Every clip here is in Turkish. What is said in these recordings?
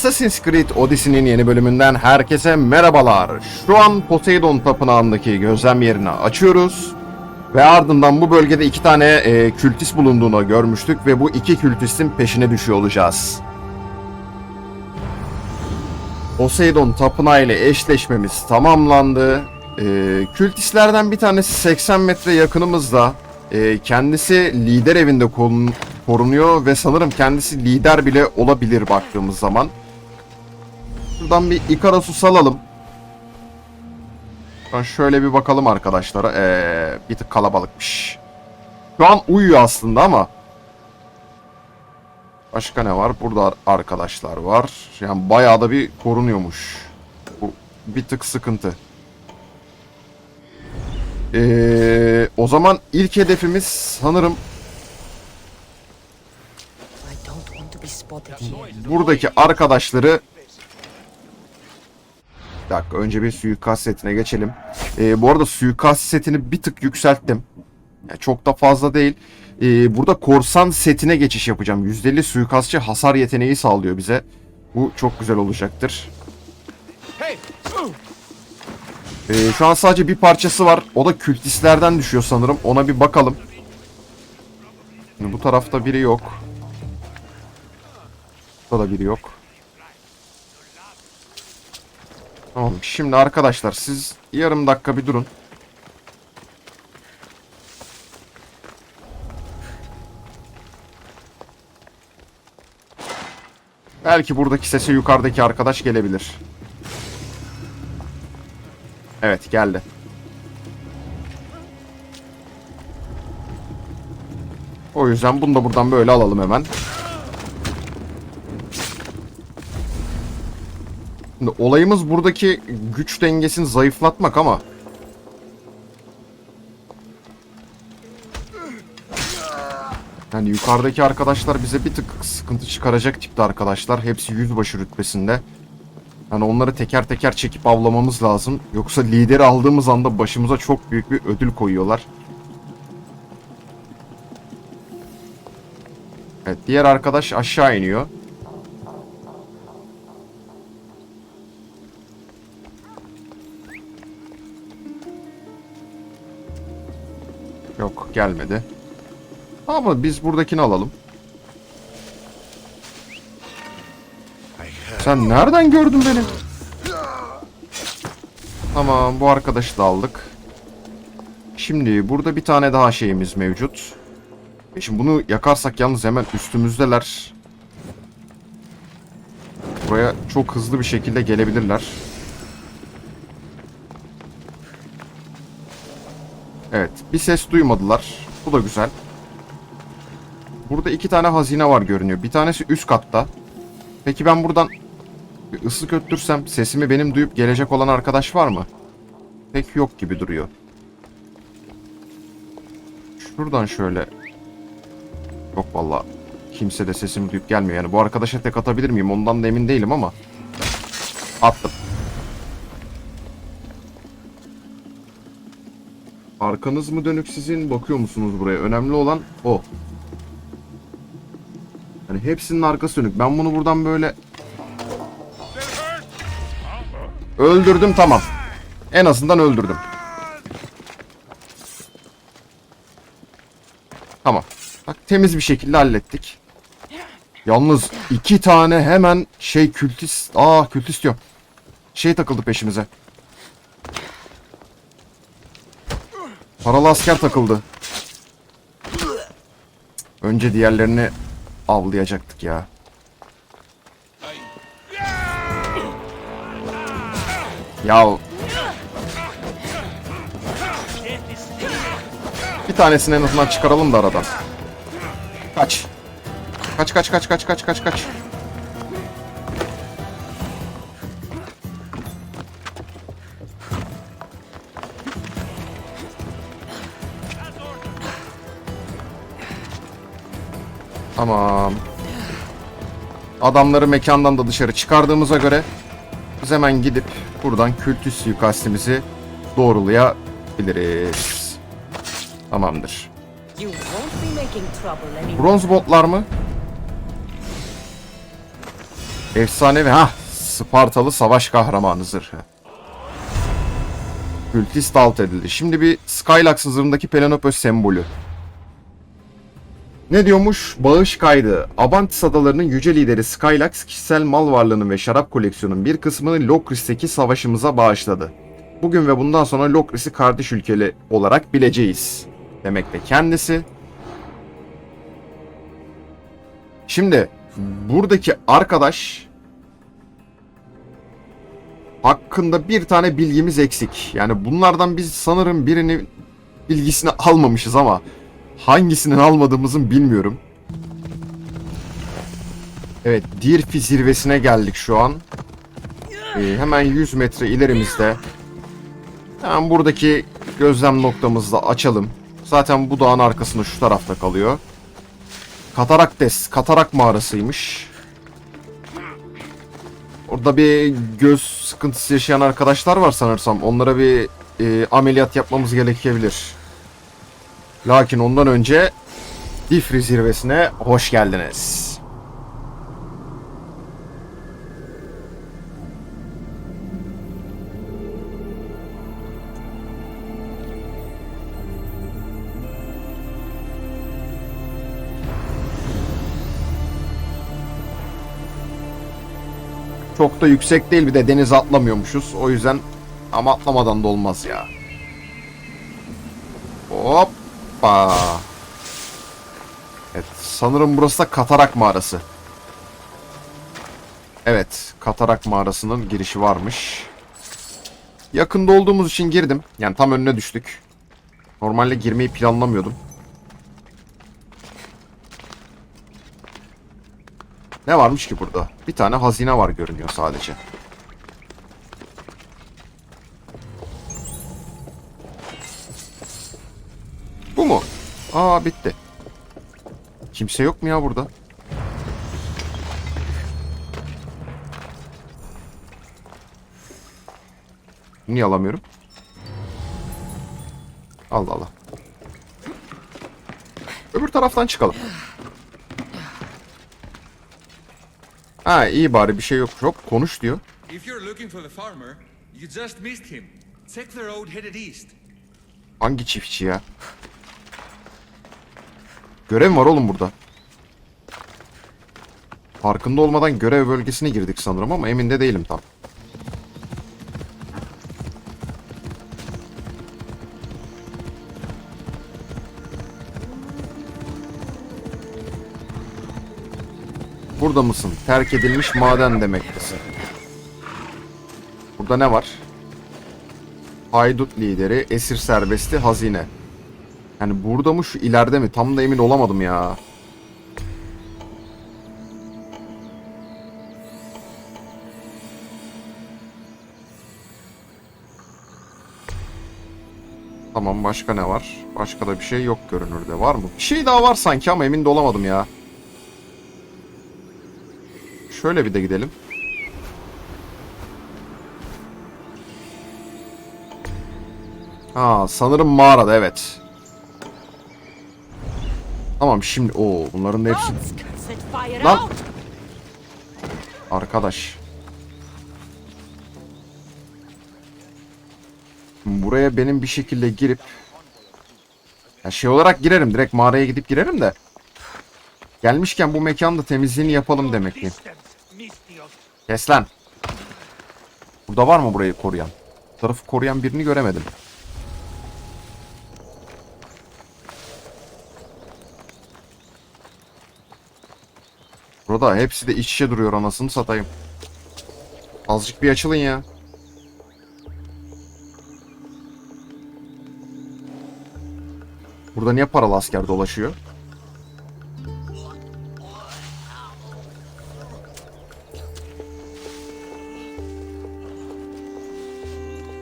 Assassin's Creed Odyssey'nin yeni bölümünden herkese merhabalar. Şu an Poseidon Tapınağı'ndaki gözlem yerini açıyoruz. Ve ardından bu bölgede iki tane e, kültist bulunduğunu görmüştük ve bu iki kültistin peşine düşüyor olacağız. Poseidon Tapınağı ile eşleşmemiz tamamlandı. E, kültistlerden bir tanesi 80 metre yakınımızda. E, kendisi lider evinde korun- korunuyor ve sanırım kendisi lider bile olabilir baktığımız zaman. Şuradan bir Ikaros'u salalım. Şuradan şöyle bir bakalım arkadaşlara. Ee, bir tık kalabalıkmış. Şu an uyuyor aslında ama. Başka ne var? Burada arkadaşlar var. Yani bayağı da bir korunuyormuş. Bu bir tık sıkıntı. Ee, o zaman ilk hedefimiz sanırım buradaki arkadaşları bir dakika önce bir suikast setine geçelim. Ee, bu arada suikast setini bir tık yükselttim. Yani çok da fazla değil. Ee, burada korsan setine geçiş yapacağım. %50 suikastçı hasar yeteneği sağlıyor bize. Bu çok güzel olacaktır. Ee, şu an sadece bir parçası var. O da kültistlerden düşüyor sanırım. Ona bir bakalım. Şimdi bu tarafta biri yok. Burada da biri yok. Tamam. Şimdi arkadaşlar siz yarım dakika bir durun. Belki buradaki sese yukarıdaki arkadaş gelebilir. Evet geldi. O yüzden bunu da buradan böyle alalım hemen. Şimdi olayımız buradaki güç dengesini zayıflatmak ama Yani yukarıdaki arkadaşlar bize bir tık sıkıntı çıkaracak tipte arkadaşlar. Hepsi yüzbaşı rütbesinde. Yani onları teker teker çekip avlamamız lazım. Yoksa lideri aldığımız anda başımıza çok büyük bir ödül koyuyorlar. Evet diğer arkadaş aşağı iniyor. Gelmedi. Ama biz buradakini alalım. Sen nereden gördün beni? Tamam bu arkadaşı da aldık. Şimdi burada bir tane daha şeyimiz mevcut. Şimdi bunu yakarsak yalnız hemen üstümüzdeler. Buraya çok hızlı bir şekilde gelebilirler. Bir ses duymadılar. Bu da güzel. Burada iki tane hazine var görünüyor. Bir tanesi üst katta. Peki ben buradan bir ıslık öttürsem sesimi benim duyup gelecek olan arkadaş var mı? Pek yok gibi duruyor. Şuradan şöyle. Yok valla. Kimse de sesimi duyup gelmiyor. Yani bu arkadaşa tek atabilir miyim? Ondan da emin değilim ama. Attım. Arkanız mı dönük sizin? Bakıyor musunuz buraya? Önemli olan o. Hani hepsinin arkası dönük. Ben bunu buradan böyle öldürdüm tamam. En azından öldürdüm. Tamam. Bak temiz bir şekilde hallettik. Yalnız iki tane hemen şey kültist... Aa kültist diyorum. Şey takıldı peşimize. Paralı asker takıldı. Önce diğerlerini avlayacaktık ya. Ya. Bir tanesini en azından çıkaralım da aradan. Kaç. Kaç kaç kaç kaç kaç kaç kaç. Tamam. Adamları mekandan da dışarı çıkardığımıza göre biz hemen gidip buradan kültüs suikastimizi doğrulayabiliriz. Tamamdır. Bronz botlar mı? Efsanevi ha Spartalı savaş kahramanı zırhı. Kültist alt edildi. Şimdi bir Skylax zırhındaki Penelope sembolü. Ne diyormuş? Bağış kaydı. Abantis adalarının yüce lideri Skylax kişisel mal varlığının ve şarap koleksiyonunun bir kısmını Lokris'teki savaşımıza bağışladı. Bugün ve bundan sonra Lokris'i kardeş ülkeli olarak bileceğiz. Demekte kendisi. Şimdi buradaki arkadaş hakkında bir tane bilgimiz eksik. Yani bunlardan biz sanırım birini bilgisini almamışız ama hangisinin almadığımızın bilmiyorum. Evet, Dirfi zirvesine geldik şu an. Ee, hemen 100 metre ilerimizde. Hemen buradaki gözlem noktamızı da açalım. Zaten bu dağın arkasında şu tarafta kalıyor. Kataraktes, Katarak mağarasıymış. Orada bir göz sıkıntısı yaşayan arkadaşlar var sanırsam. Onlara bir e, ameliyat yapmamız gerekebilir. Lakin ondan önce Difri zirvesine hoş geldiniz. Çok da yüksek değil bir de denize atlamıyormuşuz. O yüzden ama atlamadan da olmaz ya. Hoppa. Evet sanırım burası da Katarak mağarası. Evet Katarak mağarasının girişi varmış. Yakında olduğumuz için girdim. Yani tam önüne düştük. Normalde girmeyi planlamıyordum. Ne varmış ki burada? Bir tane hazine var görünüyor sadece. Aa bitti. Kimse yok mu ya burada? Niye alamıyorum? Allah Allah. Öbür taraftan çıkalım. Ha iyi bari bir şey yok. Hop konuş diyor. If you're looking for the farmer, you just missed him. Check the road headed east. Hangi çiftçi ya? Görev var oğlum burada. Farkında olmadan görev bölgesine girdik sanırım ama emin de değilim tam. Burada mısın? Terk edilmiş maden demektesin. Burada ne var? Haydut lideri, esir serbesti, hazine. Yani burada mı şu ileride mi? Tam da emin olamadım ya. Tamam başka ne var? Başka da bir şey yok görünürde. Var mı? Bir şey daha var sanki ama emin de olamadım ya. Şöyle bir de gidelim. Ha sanırım mağarada evet. Tamam şimdi o bunların hepsi Lan. arkadaş. Buraya benim bir şekilde girip ya şey olarak girerim direkt mağaraya gidip girerim de gelmişken bu mekanda temizliğini yapalım demek ki. Kes lan. Burada var mı burayı koruyan? Bu tarafı koruyan birini göremedim. Burada hepsi de iç içe duruyor anasını satayım. Azıcık bir açılın ya. Burada niye paralı asker dolaşıyor?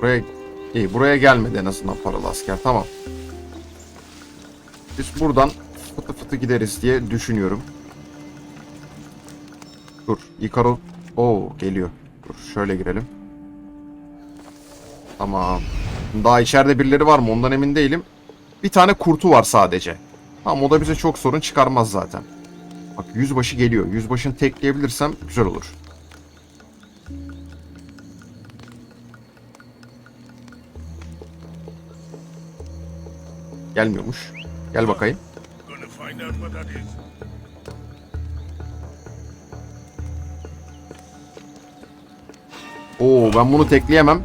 Buraya iyi buraya gelmedi en azından paralı asker tamam. Biz buradan fıtı fıtı gideriz diye düşünüyorum. Dur. Ikaro... Oo geliyor. Dur şöyle girelim. Tamam. Daha içeride birileri var mı ondan emin değilim. Bir tane kurtu var sadece. Tamam o da bize çok sorun çıkarmaz zaten. Bak yüzbaşı geliyor. Yüzbaşını tekleyebilirsem güzel olur. Gelmiyormuş. Gel bakayım. Oo ben bunu tekleyemem.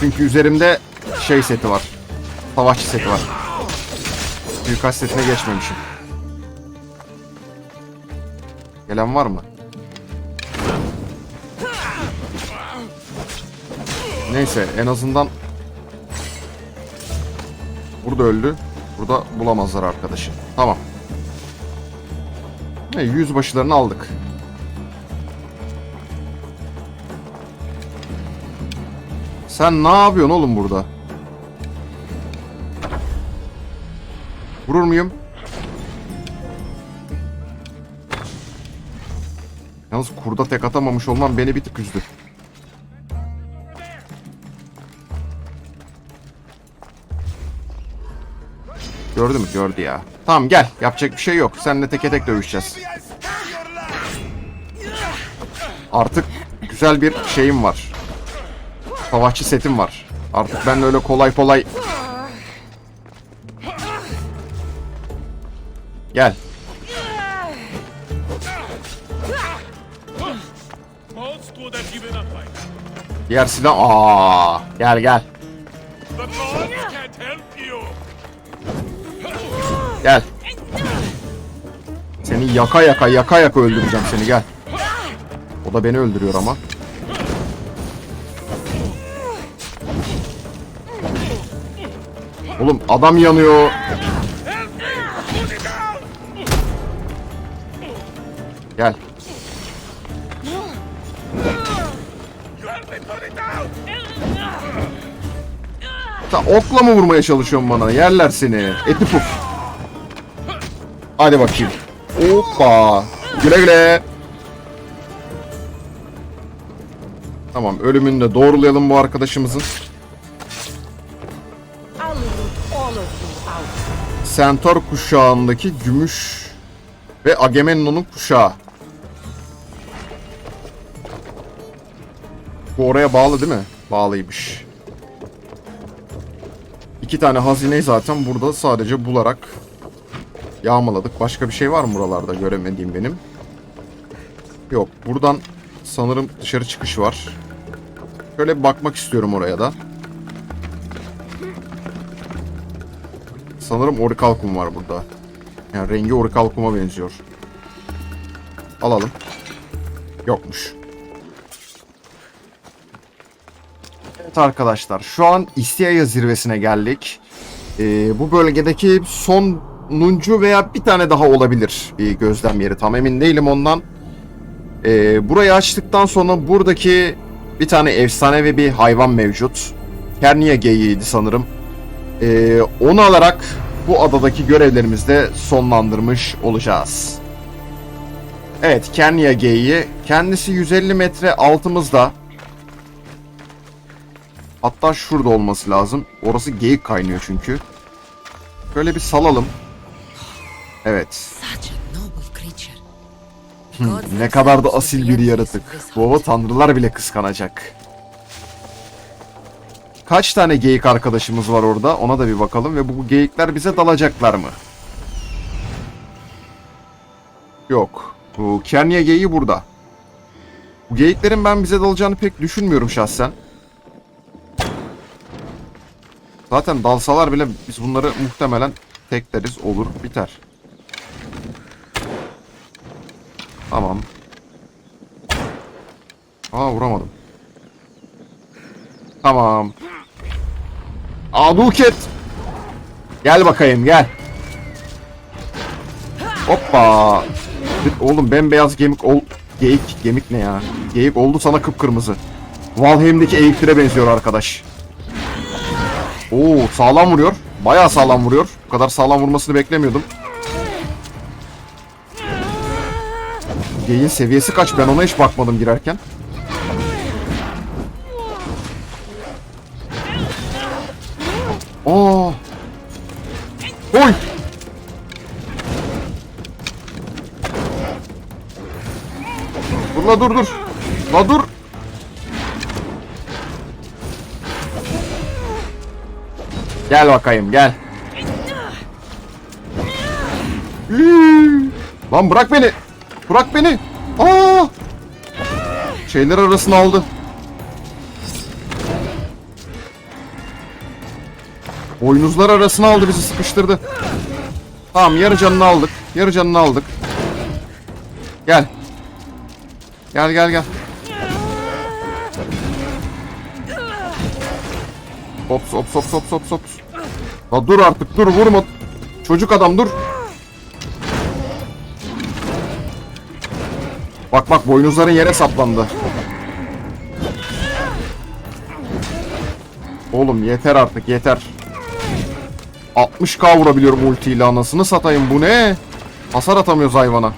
Çünkü üzerimde şey seti var. Savaşçı seti var. Suikast setine geçmemişim. Gelen var mı? Neyse en azından Burada öldü. Burada bulamazlar arkadaşı. Tamam. E, yüzbaşılarını aldık. Sen ne yapıyorsun oğlum burada? Vurur muyum? Yalnız kurda tek atamamış olmam beni bir tık üzdü. Gördü mü? Gördü ya. Tamam gel. Yapacak bir şey yok. Seninle teke tek dövüşeceğiz. Artık güzel bir şeyim var. Savaşçı setim var. Artık ben öyle kolay kolay... Gel. Diğer silah... Aa, gel gel. Gel. Seni yaka yaka yaka yaka öldüreceğim seni gel. O da beni öldürüyor ama. Oğlum adam yanıyor. Gel. Sen okla mı vurmaya çalışıyorsun bana? Yerler seni. Eti puf. Hadi bakayım. Hoppa. Güle güle. Tamam ölümünü de doğrulayalım bu arkadaşımızın. Centaur kuşağındaki gümüş ve Agamemnon'un kuşağı. Bu oraya bağlı değil mi? Bağlıymış. İki tane hazineyi zaten burada sadece bularak yağmaladık. Başka bir şey var mı buralarda göremediğim benim? Yok. Buradan sanırım dışarı çıkış var. Şöyle bakmak istiyorum oraya da. Sanırım orikalkum var burada. Yani rengi orikalkuma benziyor. Alalım. Yokmuş. Evet arkadaşlar şu an İstiaya zirvesine geldik. Ee, bu bölgedeki sonuncu veya bir tane daha olabilir bir gözlem yeri. Tam emin değilim ondan. Ee, burayı açtıktan sonra buradaki bir tane efsanevi bir hayvan mevcut. Kernia geyiğiydi sanırım. Ee, onu alarak bu adadaki görevlerimizi de sonlandırmış olacağız. Evet, Kenya geyiği. Kendisi 150 metre altımızda. Hatta şurada olması lazım. Orası geyik kaynıyor çünkü. Şöyle bir salalım. Evet. Hmm, Ne kadar da asil bir yaratık. Baba tanrılar bile kıskanacak. Kaç tane geyik arkadaşımız var orada? Ona da bir bakalım ve bu geyikler bize dalacaklar mı? Yok. Bu Kenya geyiği burada. Bu geyiklerin ben bize dalacağını pek düşünmüyorum şahsen. Zaten dalsalar bile biz bunları muhtemelen tekleriz olur biter. Tamam. Aa vuramadım. Tamam. Aduket. Gel bakayım gel. Hoppa. Oğlum bembeyaz gemik ol... Geyik, gemik ne ya? Geyik oldu sana kıpkırmızı. Valheim'deki eğiklere benziyor arkadaş. Oo sağlam vuruyor. Bayağı sağlam vuruyor. Bu kadar sağlam vurmasını beklemiyordum. Geyin seviyesi kaç? Ben ona hiç bakmadım girerken. Dur la dur dur. La dur. Gel bakayım gel. Lan bırak beni. Bırak beni. Aa! Şeyler arasına aldı. Boynuzlar arasına aldı bizi sıkıştırdı. Tamam yarı canını aldık. Yarı canını aldık. Gel. Gel gel gel. Hop hop hop hop hop hop. La dur artık dur vurma. Çocuk adam dur. Bak bak boynuzların yere saplandı. Oğlum yeter artık yeter. 60k vurabiliyorum ultiyle anasını satayım bu ne? Hasar atamıyoruz hayvana.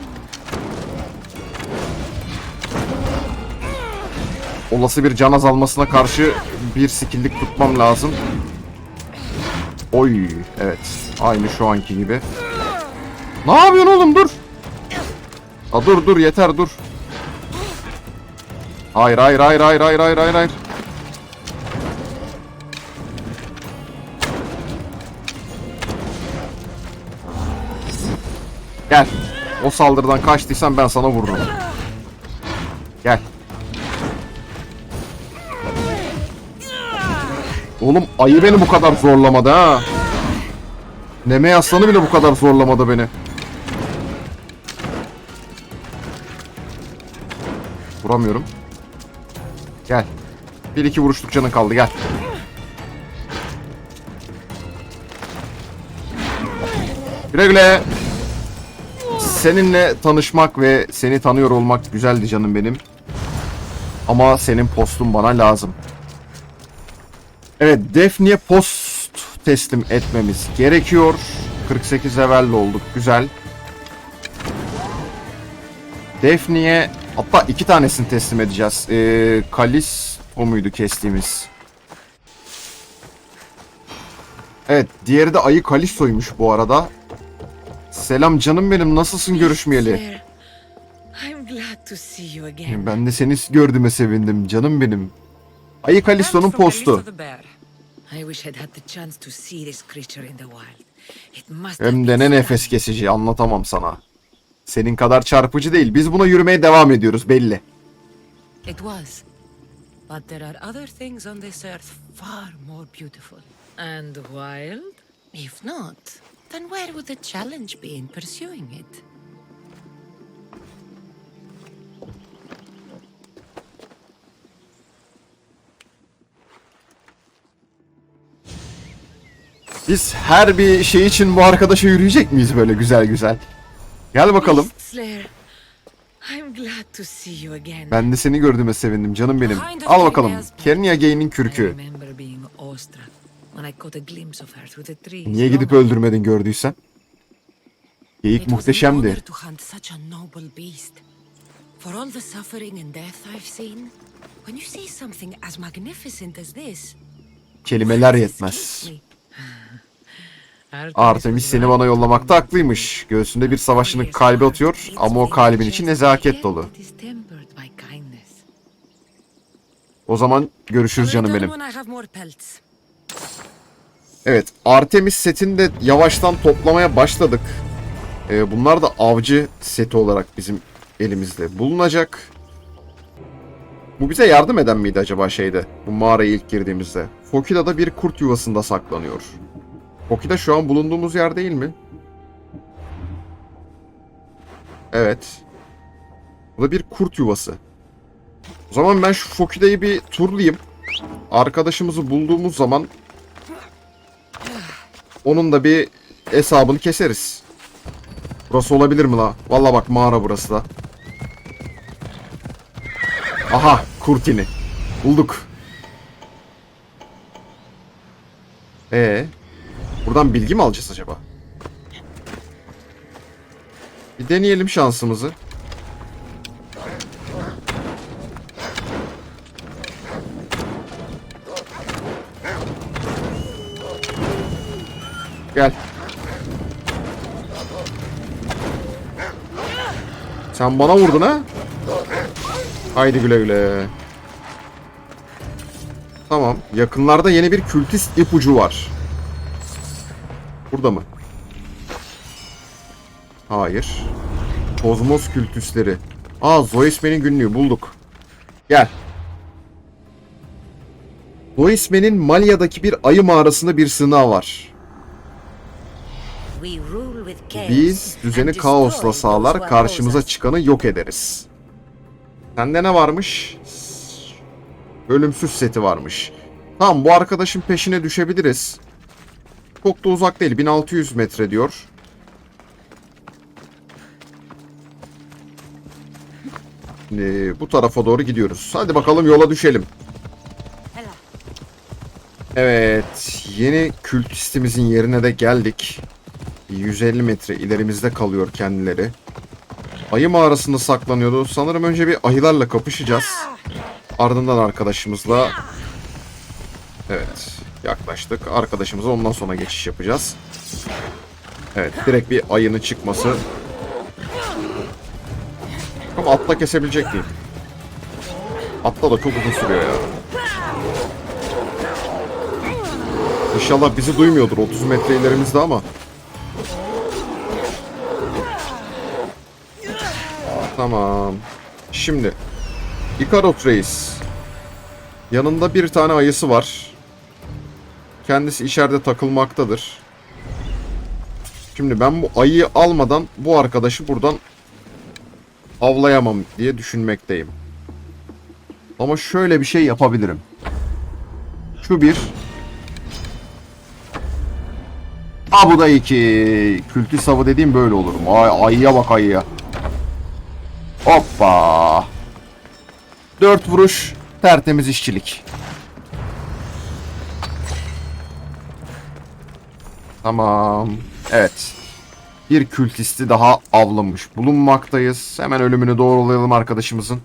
Olası bir can azalmasına karşı bir skilllik tutmam lazım. Oy evet aynı şu anki gibi. Ne yapıyorsun oğlum dur. Ha, dur dur yeter dur. Hayır hayır hayır hayır hayır hayır hayır hayır. Gel. O saldırıdan kaçtıysan ben sana vururum. Oğlum ayı beni bu kadar zorlamadı ha. Neme aslanı bile bu kadar zorlamadı beni. Vuramıyorum. Gel. Bir iki vuruşluk canın kaldı gel. Güle güle. Seninle tanışmak ve seni tanıyor olmak güzeldi canım benim. Ama senin postun bana lazım. Evet, Defne'ye post teslim etmemiz gerekiyor. 48 level olduk, güzel. Defne'ye hatta iki tanesini teslim edeceğiz. Ee, Kalis o muydu kestiğimiz? Evet, diğeri de Ayı Kalisto'ymuş bu arada. Selam canım benim, nasılsın görüşmeyeli? Ben de seni gördüğüme sevindim canım benim. Ayı Kalisto'nun postu. Hem de ne nefes kesici anlatamam sana. Senin kadar çarpıcı değil. Biz buna yürümeye devam ediyoruz belli. It was. But there are other things on this earth far more beautiful. And wild? If not, then where would the challenge be in pursuing it? Biz her bir şey için bu arkadaşa yürüyecek miyiz böyle güzel güzel? Gel bakalım. Ben de seni gördüğüme sevindim canım benim. Al bakalım. Kernia Gay'nin kürkü. Niye gidip öldürmedin gördüysen? Geyik muhteşemdi. honor to hunt such a noble beast. For all the suffering and death I've seen, when you see something as magnificent as this, Kelimeler yetmez. Artemis seni bana yollamakta haklıymış. Göğsünde bir savaşçının kalbi atıyor ama o kalbin içi nezaket dolu. O zaman görüşürüz canım benim. Evet, Artemis setini de yavaştan toplamaya başladık. Ee, bunlar da avcı seti olarak bizim elimizde bulunacak. Bu bize yardım eden miydi acaba şeyde? Bu mağaraya ilk girdiğimizde. Fokida da bir kurt yuvasında saklanıyor. Fokida şu an bulunduğumuz yer değil mi? Evet. Bu da bir kurt yuvası. O zaman ben şu Fokida'yı bir turlayayım. Arkadaşımızı bulduğumuz zaman onun da bir hesabını keseriz. Burası olabilir mi la? Valla bak mağara burası da. Aha kurtini. Bulduk. Ee, buradan bilgi mi alacağız acaba? Bir deneyelim şansımızı. Gel. Sen bana vurdun ha? Haydi güle güle. Tamam. Yakınlarda yeni bir kültist ipucu var. Burada mı? Hayır. Kozmos kültüsleri. Aa Zoismen'in günlüğü bulduk. Gel. Zoismen'in Malia'daki bir ayı mağarasında bir sığınağı var. Biz düzeni kaosla sağlar, karşımıza çıkanı yok ederiz. Sende ne varmış? Ölümsüz seti varmış. Tamam bu arkadaşın peşine düşebiliriz. Çok da uzak değil. 1600 metre diyor. Şimdi bu tarafa doğru gidiyoruz. Hadi bakalım yola düşelim. Evet, yeni kültistimizin yerine de geldik. 150 metre ilerimizde kalıyor kendileri. Ayı mağarasında saklanıyordu. Sanırım önce bir ayılarla kapışacağız. Ardından arkadaşımızla... Evet, yaklaştık. Arkadaşımıza ondan sonra geçiş yapacağız. Evet, direkt bir ayının çıkması. Ama atla kesebilecek miyim? Atla da çok uzun sürüyor ya. İnşallah bizi duymuyordur 30 metre ilerimizde ama. Tamam. Şimdi. Ikarot Reis. Yanında bir tane ayısı var. Kendisi içeride takılmaktadır. Şimdi ben bu ayıyı almadan bu arkadaşı buradan avlayamam diye düşünmekteyim. Ama şöyle bir şey yapabilirim. Şu bir. Ha bu da iki. Kültü avı dediğim böyle olur? Ay, ayıya bak ayıya. Hoppa. Dört vuruş. Tertemiz işçilik. Tamam. Evet. Bir kültisti daha avlamış bulunmaktayız. Hemen ölümünü doğrulayalım arkadaşımızın.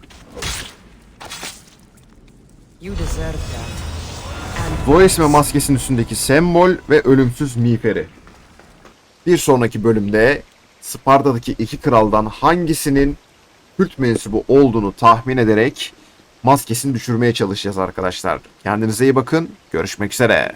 Zoes ve maskesinin üstündeki sembol ve ölümsüz miğferi. Bir sonraki bölümde Sparta'daki iki kraldan hangisinin kült mensubu olduğunu tahmin ederek maskesini düşürmeye çalışacağız arkadaşlar. Kendinize iyi bakın. Görüşmek üzere.